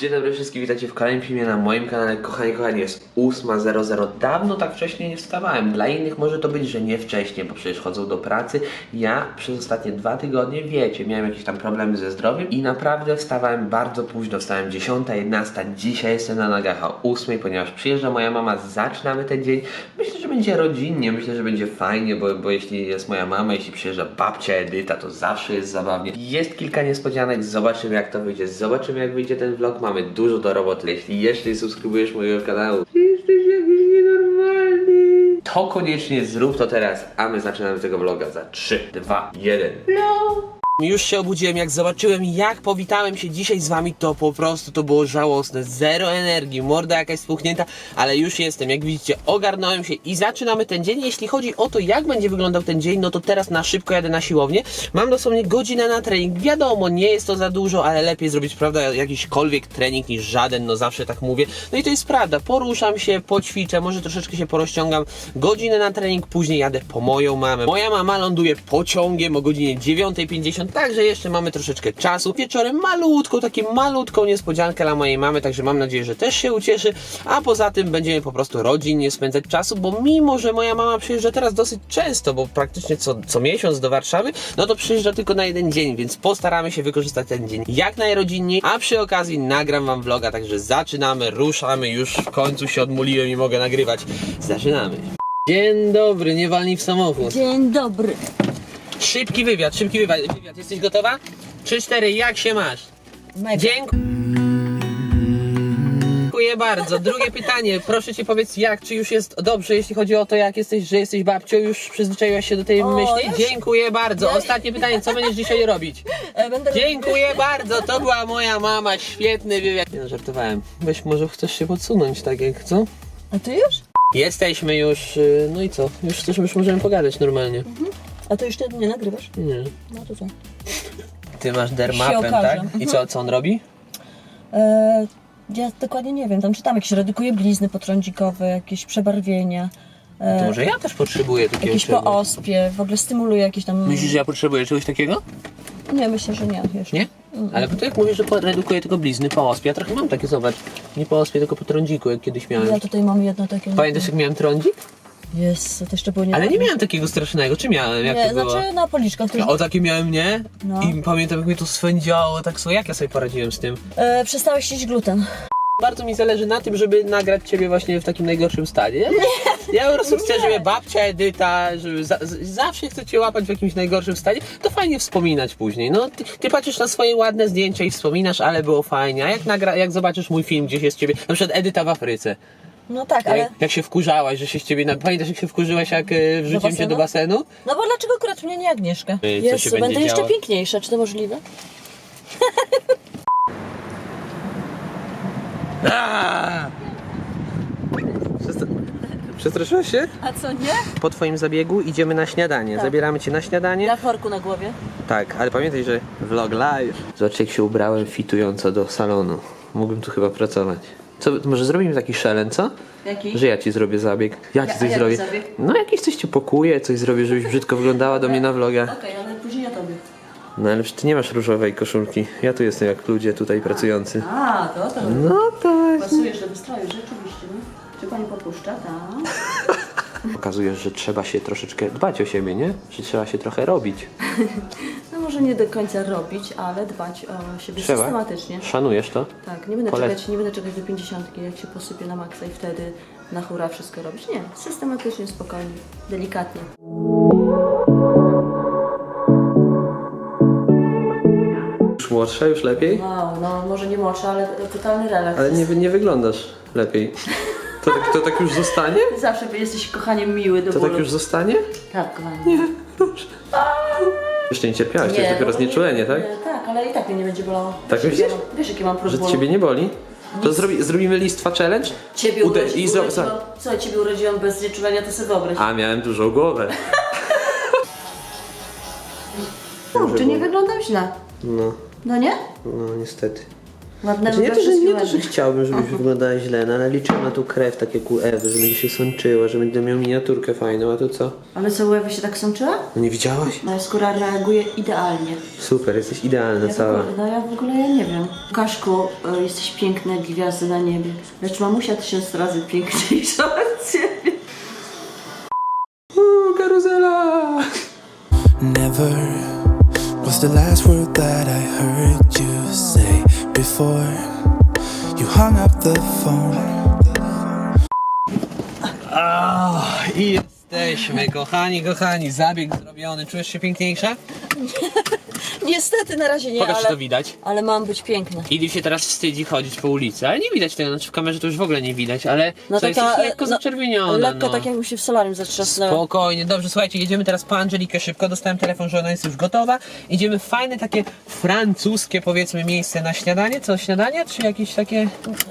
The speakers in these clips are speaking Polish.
Dzień dobry wszystkim, witajcie w kolejnym filmie na moim kanale. Kochani, kochani, jest 8.00. Dawno tak wcześnie nie wstawałem. Dla innych może to być, że nie wcześnie, bo przecież chodzą do pracy. Ja przez ostatnie dwa tygodnie, wiecie, miałem jakieś tam problemy ze zdrowiem i naprawdę wstawałem bardzo późno. Wstałem 10, 11. Dzisiaj jestem na nogach o 8, ponieważ przyjeżdża moja mama, zaczynamy ten dzień. Myślę, będzie rodzinnie, myślę, że będzie fajnie, bo, bo jeśli jest moja mama, jeśli przyjeżdża babcia Edyta, to zawsze jest zabawnie. Jest kilka niespodzianek, zobaczymy jak to wyjdzie, zobaczymy jak wyjdzie ten vlog. Mamy dużo do roboty. Jeśli jeszcze nie subskrybujesz mojego kanału, jesteś jakiś nienormalny. To koniecznie zrób to teraz, a my zaczynamy tego vloga za 3, 2, 1. Już się obudziłem, jak zobaczyłem, jak powitałem się dzisiaj z wami, to po prostu to było żałosne. Zero energii, morda jakaś spuchnięta, ale już jestem. Jak widzicie, ogarnąłem się i zaczynamy ten dzień. Jeśli chodzi o to, jak będzie wyglądał ten dzień, no to teraz na szybko jadę na siłownię. Mam dosłownie godzinę na trening. Wiadomo, nie jest to za dużo, ale lepiej zrobić, prawda, jakiśkolwiek trening niż żaden, no zawsze tak mówię. No i to jest prawda, poruszam się, poćwiczę, może troszeczkę się porozciągam. Godzinę na trening, później jadę po moją mamę. Moja mama ląduje pociągiem o godzinie 9.50, także jeszcze mamy troszeczkę czasu. Wieczorem malutką, taką malutką niespodziankę dla mojej mamy, także mam nadzieję, że też się ucieszy. A poza tym będziemy po prostu rodzinnie spędzać czasu, bo mimo, że moja mama przyjeżdża teraz dosyć często, bo praktycznie co, co miesiąc do Warszawy, no to przyjeżdża tylko na jeden dzień, więc postaramy się wykorzystać ten dzień jak najrodzinniej, a przy okazji nagram wam vloga, także zaczynamy, ruszamy, już w końcu się odmuliłem i mogę nagrywać. Zaczynamy. Dzień dobry, nie walnij w samochód. Dzień dobry. Szybki wywiad, szybki wywiad. wywiad. Jesteś gotowa? 3-4, jak się masz? Dziękuję. Bardzo. Drugie pytanie. Proszę cię powiedz jak, czy już jest dobrze, jeśli chodzi o to, jak jesteś, że jesteś babcią, już przyzwyczaiłaś się do tej O, myśli? już? Dziękuję bardzo. Ostatnie pytanie, co będziesz dzisiaj robić? E, Będę Dziękuję bardzo, to była moja mama, świetny wywiad. Nie no, żartowałem. Weź, może chcesz się podsunąć, tak jak co? A ty już? Jesteśmy już, y, no i co? Już też już możemy pogadać normalnie. A to już ty nie nagrywasz? Nie. No to co? Ty masz Się dermapem, tak? I co, co on robi? E, ja dokładnie nie wiem, tam czytam jakieś redukuje blizny potrądzikowe, jakieś przebarwienia, To e, może ja też potrzebuję takiego jakieś czegoś. po ospie, w ogóle stymuluje jakieś tam... Myślisz, że ja potrzebuję czegoś takiego? Nie, myślę, że nie jeszcze. Nie? Ale to jak mówisz, że po- redukuje tylko blizny po ospie, ja trochę mam takie, zobacz. Nie po ospie, tylko po trądziku, jak kiedyś miałem. Ja tutaj mam jedno takie... Pamiętasz jak miałem trądzik? Jest, to jeszcze było nie Ale nie miałem takiego strasznego, czy miałem? Jak Nie, to było? znaczy na policzkach. To już... O takie miałem, nie? No. I pamiętam jak mnie to swędziało, tak sobie, jak ja sobie poradziłem z tym? e, przestałeś jeść gluten. Bardzo mi zależy na tym, żeby nagrać ciebie właśnie w takim najgorszym stanie. Ja, ja po prostu chcę, żeby babcia Edyta, żeby za, z, zawsze chcę cię łapać w jakimś najgorszym stanie, to fajnie wspominać później. No, ty, ty patrzysz na swoje ładne zdjęcia i wspominasz, ale było fajnie. A jak, nagra, jak zobaczysz mój film, gdzieś jest ciebie, na przykład Edyta w Afryce, No tak, ale... jak, jak się wkurzałaś, że się z ciebie, na, pamiętasz jak się wkurzyłaś, jak e, wrzuciłem cię do basenu? No bo dlaczego akurat mnie nie Agnieszka? Ej, co Jezu, będzie będę jeszcze działo? piękniejsza, czy to możliwe? Przestraszyłaś się? A co nie? Po twoim zabiegu idziemy na śniadanie. Tak. Zabieramy cię na śniadanie. Na worku na głowie. Tak, ale pamiętaj, że vlog live. Zobacz jak się ubrałem fitująco do salonu. Mógłbym tu chyba pracować. Co, może zrobimy taki szelen, co? Jaki? Że ja ci zrobię zabieg. Ja ci Ja- coś zrobię. zabieg? No jakiś coś ci pokuję, coś zrobię, żebyś brzydko wyglądała do mnie na vlogach. Okej, ale później ja tobie. No ale przecież ty nie masz różowej koszulki. Ja tu jestem jak ludzie tutaj pracujący. A, to to. No to Pasujesz do wystroju, rzeczywiście. Czy pani popuszcza? Tak. Pokazujesz, że trzeba się troszeczkę dbać o siebie, nie? Że trzeba się trochę robić. No może nie do końca robić, ale dbać o siebie Trzeba. systematycznie. Szanujesz to? Tak, nie będę, Polec- czekać, nie będę czekać do pięćdziesiątki, jak się posypie na maksa i wtedy na hura wszystko robić. Nie, systematycznie, spokojnie, delikatnie. Już młodsza, już lepiej? Wow, no może nie mocza, ale totalny relaks. Ale nie, nie wyglądasz lepiej. To tak, to tak już zostanie? Zawsze jesteś kochaniem miły do To bólu. tak już zostanie? Tak, kochanie. Jeszcze nie cierpiałaś, to jest dopiero znieczulenie, tak? Nie, tak, ale i tak mnie nie będzie bolało. Tak wiesz, myślisz? jakie mam- Wiesz, Że problem? ciebie nie boli? To zrobi, zrobimy listwa challenge? Ciebie Ude- urodzi, i zro- urodziłam, co, ciebie urodziłam bez znieczulenia, to sobie wyobraź. A, miałem dużą głowę. No, czy nie wyglądam źle? No, No nie? no niestety. Ładnego Znaczy, nie, to, że, nie to, że chciałbym, żebyś wyglądała źle, no, ale liczyłem na tą krew, tak jak u Ewy, że będzie się sączyła, że będę miał miniaturkę fajną, a to co? Ale co, u Ewy się tak sączyła? No nie widziałaś? Moja skóra reaguje idealnie. Super, jesteś idealna Ja cała. ogóle, no ja w ogóle ja nie wiem. Kaszku, y, jesteś piękna jak gwiazdy na niebie. Lecz mamusia tysiąc razy piękniejsza od ciebie. Uuu, karuzela! Never was the last word that I heard you say before you hung up the phone. I jesteśmy, kochani, kochani, zabieg zrobiony. Czujesz się piękniejsza? Niestety na razie nie, Pokaż, czy ale, to widać. ale mam być piękna. Idi się teraz wstydzi chodzić po ulicy, ale nie widać tego, znaczy w kamerze to już w ogóle nie widać, ale No co, taka, jesteś lekko no, zaczerwieniona. Lekko no. tak jakby się w solarium zatrzasnęła. Spokojnie, dobrze, słuchajcie, jedziemy teraz po Angelikę szybko, dostałem telefon, że ona jest już gotowa. Idziemy w fajne takie francuskie powiedzmy miejsce na śniadanie, co śniadanie, czy jakieś takie...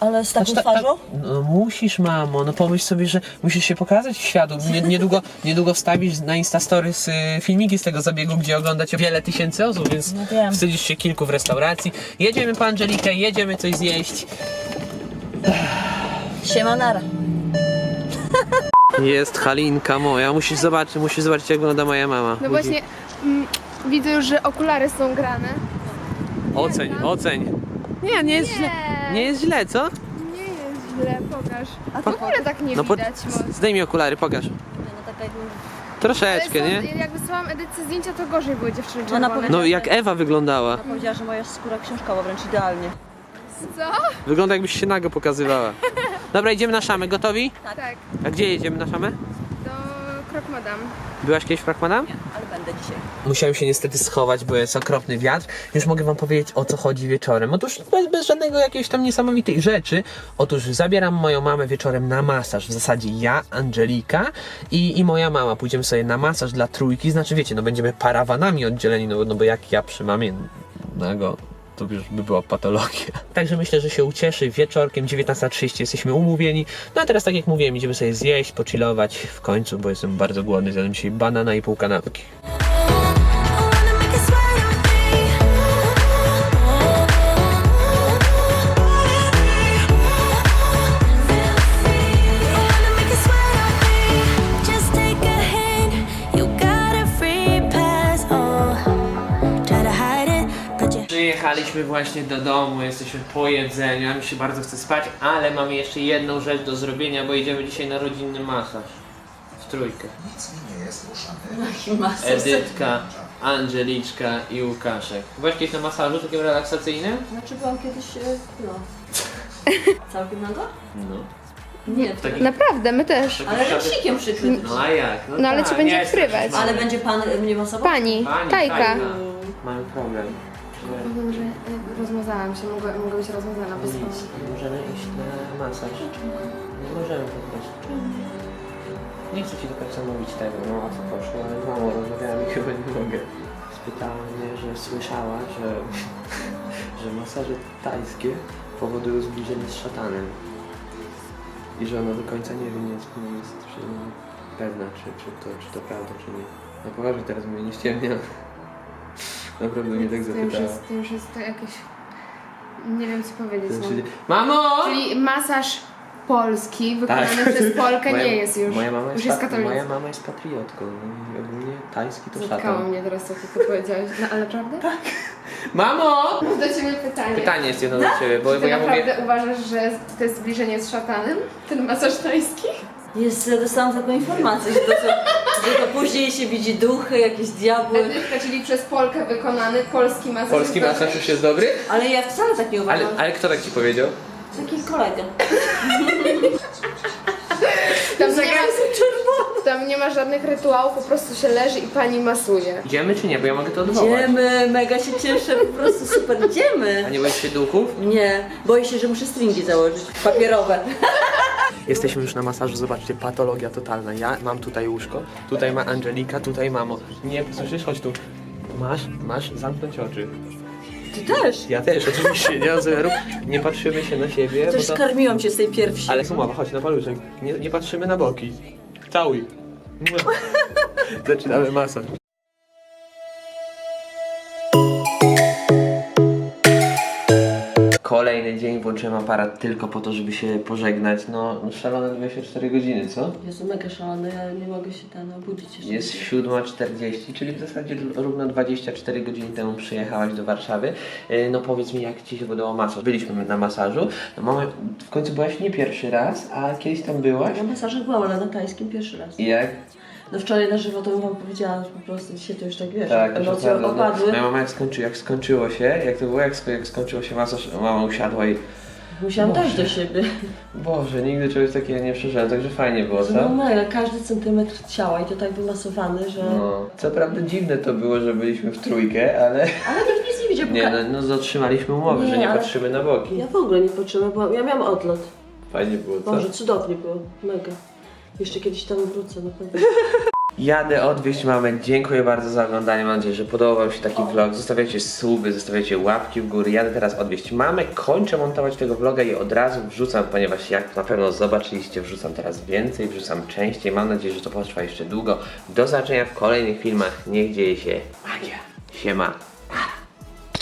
Ale z taką Znaczy, ta- ta- twarzą? No musisz mamo, no pomyśl sobie, że musisz się pokazać w światu. Nie, niedługo, niedługo wstawisz na Instastory z, y, filmiki z tego zabiegu, gdzie oglądacie wiele tysięcy osób, więc No wiem. wstydzisz się kilku w restauracji. Jedziemy po Angelikę, jedziemy coś zjeść. Siema nara. Jest Halinka moja, musisz zobaczyć, musisz zobaczyć jak wygląda moja mama. No właśnie, mm, widzę już, że okulary są grane. Oceń, oceń. Nie, nie jest źle. Nie jest źle, co? Nie jest źle, pokaż. A w ogóle tak nie No po... widać. mocno. Zdejmij okulary, pokaż. No tak jakby... Ale Troszeczkę, są, nie? jak wysłałam edycję zdjęcia, to gorzej były dziewczyny Ona czerwone. No jak Ewa wyglądała. Powiedziała, że moja skóra książkowa wręcz idealnie. Co? Wygląda jakbyś się nago pokazywała. Dobra, idziemy na szamę, gotowi? Tak, A gdzie jedziemy na szamę? do Krok Madame. Byłaś kiedyś w Prakmadam? Ale będę dzisiaj. Musiałem się niestety schować, bo jest okropny wiatr. Już mogę wam powiedzieć o co chodzi wieczorem. Otóż bez, bez żadnego jakiejś tam niesamowitej rzeczy. Otóż zabieram moją mamę wieczorem na masaż. W zasadzie ja, Angelika i, i moja mama. Pójdziemy sobie na masaż dla trójki. Znaczy wiecie, no będziemy parawanami oddzieleni, no, no bo jak ja przy mamie nago to już by była patologia. Także myślę, że się ucieszy. Wieczorkiem 19.30 jesteśmy umówieni. No a teraz tak jak mówiłem, idziemy sobie zjeść, pochillować w końcu, bo jestem bardzo głodny. Zjadłem dzisiaj banana i pół kanapki. Przyjechaliśmy właśnie do domu, jesteśmy po jedzeniu, ja mi się bardzo chce spać, ale mamy jeszcze jedną rzecz do zrobienia, bo idziemy dzisiaj na rodzinny masaż. W trójkę. Edytka, Angeliczka i Łukaszek. Byłaś kiedyś na masażu takim relaksacyjnym? Znaczy byłam kiedyś, e, no. Całkiem nago? No. Nie, Taki, Naprawdę, my też. ale ręcznikiem przykryty. No a jak? No ale tak, cię będzie nie wkrywać. Ale będzie pan e, mnie masował? Pani, Pani, Tajka. Tajka. Mamy problem. Powiem, że y, rozmazałam się, mogę, mogę być rozmazana bez Nic, nie możemy iść na masaż. Nie możemy po prostu. Nie chcę ci do końca mówić tego, no o co poszło, ale z mamą rozmawiałem i chyba nie mogę. Spytała mnie, że słyszała, że, że masaże tajskie powodują zbliżenie z szatanem. I że ona do końca nie wie, nie jest, nie jest czy, pewna, czy, czy, to, czy to prawda, czy nie. No poważnie teraz mnie nie ściemnia. Naprawdę mnie tak To już zapytała. jest, to już jest to jakieś... Nie wiem co powiedzieć. No. Znaczy, Mamo! Czyli masaż polski wykonany Tak. przez Polkę Moja- nie jest już. Moja mama już jest, katolicka. moja mama jest patriotką. no i Ogólnie tajski to Zatkało szatan. mnie teraz, co ty to powiedziałeś. No ale prawda? Tak. Mamo! Mam do ciebie pytanie. Pytanie jest jedno do ciebie, bo, Czy bo ty ja naprawdę mówię... uważasz, że to jest zbliżenie z szatanem? Ten masaż tajski? Jest, ja dostałam taką informację, że to, że, że to później się widzi duchy, jakieś diabły. Edytka, czyli przez Polkę wykonany polski masaż. Polski jest masaż już jest dobry? Ale ja wcale tak nie Ale, uważam. ale kto tak ci powiedział? Taki kolega. Tam nie, ma, tam nie ma żadnych rytuałów, po prostu się leży i pani masuje. Idziemy czy nie? Bo ja mogę to odwołać. Idziemy, mega się cieszę, po prostu super, A idziemy. nie boisz się duchów? Nie, boję się, że muszę stringi założyć, papierowe. Jesteśmy już na masażu, zobaczcie, patologia totalna. Ja mam tutaj łóżko, tutaj ma Angelika, tutaj mamo. Nie, słyszysz? Chodź tu. Masz, masz zamknąć oczy. Ty też. Ja też, oczywiście, nie mam zamiaru. Nie patrzymy się na siebie, Też bo to... skarmiłam cię z tej pierwsi. Ale sumowa, chodź na paluszek. Nie, nie patrzymy na boki. Całuj. Zaczynamy masaż. Kolejny dzień włączyłem aparat tylko po to, żeby się pożegnać. No, no szalone 24 godziny, co? Jezu, mega szalony, ja nie mogę się ten obudzić jeszcze. Jest 7.40, czyli w zasadzie równo 24 godziny temu przyjechałaś do Warszawy. Yy, No powiedz mi, jak Ci się podobał masaż? Byliśmy na masażu. No mamy, w końcu byłaś nie pierwszy raz, a kiedyś tam byłaś. Na masażach byłam, ale na tajskim pierwszy raz. I jak? No wczoraj na żywo to bym wam powiedziała, że po prostu dzisiaj to już tak wiesz, Tak, emocje że prawda, no. opadły. Moja mama jak, skończy, jak skończyło się, jak to było, jak, sko- jak skończyło się masaż, mama usiadła i Musiałam Boże. dojść do siebie. Boże, nigdy czegoś takiego nie przeżyłem, także fajnie było, No co? mega, każdy centymetr ciała i to tak wymasowany, że... No, co prawda dziwne to było, że byliśmy w trójkę, ale Ale nikt nic nie widział, nie, no, no zatrzymaliśmy umowę, Nie, że nie ale- patrzymy na boki. Ja w ogóle nie poczułem, bo ja miałam odlot. Fajnie było, co? Boże, cudownie było, mega. Jeszcze kiedyś tam wrócę na pewno. Jadę odwieźć mamę. Dziękuję bardzo za oglądanie. Mam nadzieję, że podobał Wam się taki vlog. Zostawiajcie suby, zostawiajcie łapki w górę. Jadę teraz odwieźć mamę. Kończę montować tego vloga i od razu wrzucam, ponieważ jak na pewno zobaczyliście, wrzucam teraz więcej, wrzucam częściej. Mam nadzieję, że to potrwa jeszcze długo. Do zobaczenia w kolejnych filmach. Niech dzieje się magia. Siema.